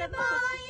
Look.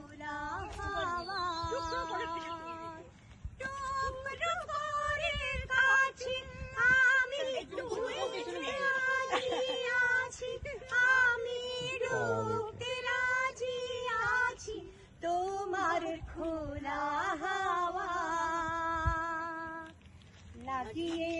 আছি আমি ডুবতে রাজি আছি তোমার খোলা হাওয়া। লাগিয়ে